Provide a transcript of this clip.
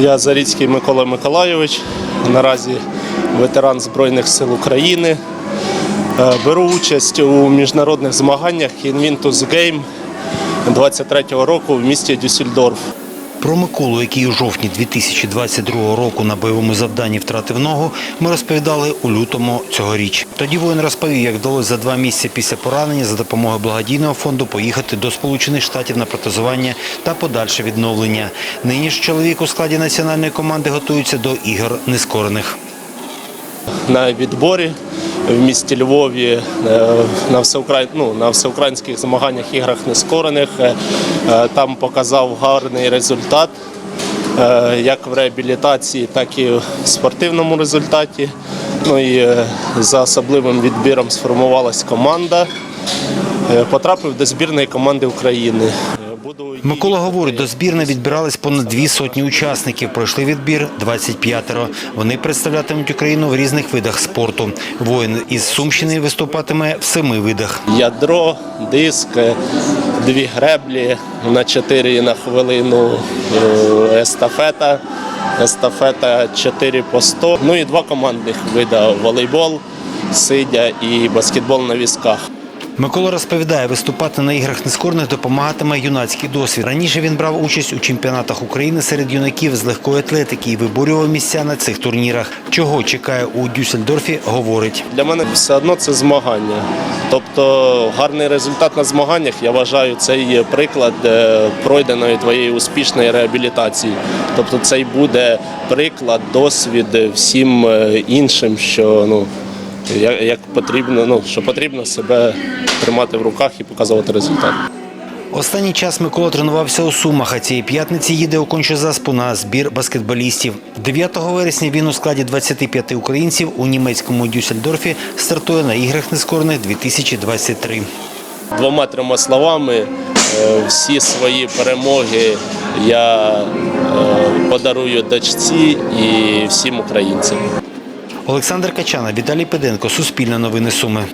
Я Заріцький Микола Миколайович, наразі ветеран Збройних сил України. Е, Беру участь у міжнародних змаганнях Invictus Game 23-го року в місті Дюссельдорф. Про Миколу, який у жовтні 2022 року на бойовому завданні втратив ногу, ми розповідали у лютому цьогоріч. Тоді воїн розповів, як вдалося за два місяці після поранення за допомогою благодійного фонду поїхати до Сполучених Штатів на протезування та подальше відновлення. Нині ж чоловік у складі національної команди готується до ігор нескорених. на відборі в місті Львові е, на, всеукраїн... ну, на всеукраїнських змаганнях іграх нескорених. Е, е, Там показав гарний результат як в реабілітації, так і в спортивному результаті. Ну і за особливим відбіром сформувалась команда. Потрапив до збірної команди України. Микола говорить, до збірної відбирались понад дві сотні учасників. Пройшли відбір 25-ро. Вони представлятимуть Україну в різних видах спорту. Воїн із Сумщини виступатиме в семи видах. ядро, диск, дві греблі на 4 на хвилину, е, естафета, естафета 4 по 100, ну і два командних вида волейбол, сидя і баскетбол на візках. Микола розповідає, виступати на іграх нескорних допомагатиме юнацький досвід. Раніше він брав участь у чемпіонатах України серед юнаків з легкої атлетики і виборював місця на цих турнірах. Чого чекає у Дюссельдорфі, говорить. Для мене все одно це змагання. Тобто гарний результат на змаганнях, я вважаю, це є приклад е, пройденої твоєї успішної реабілітації. Тобто це й буде приклад, досвід всім е, іншим, що ну як, як потрібно, ну що потрібно себе тримати в руках і показувати результат. Останній час Микола тренувався у Сумах, а цієї п'ятниці їде у Кончезаспу на збір баскетболістів. 9 вересня він у складі 25 українців у німецькому Дюссельдорфі стартує на іграх нескорених 2023. Двома-трьома словами, е, всі свої перемоги я е, подарую дочці і всім українцям. Олександр Качана, Віталій Педенко, Суспільне новини Суми.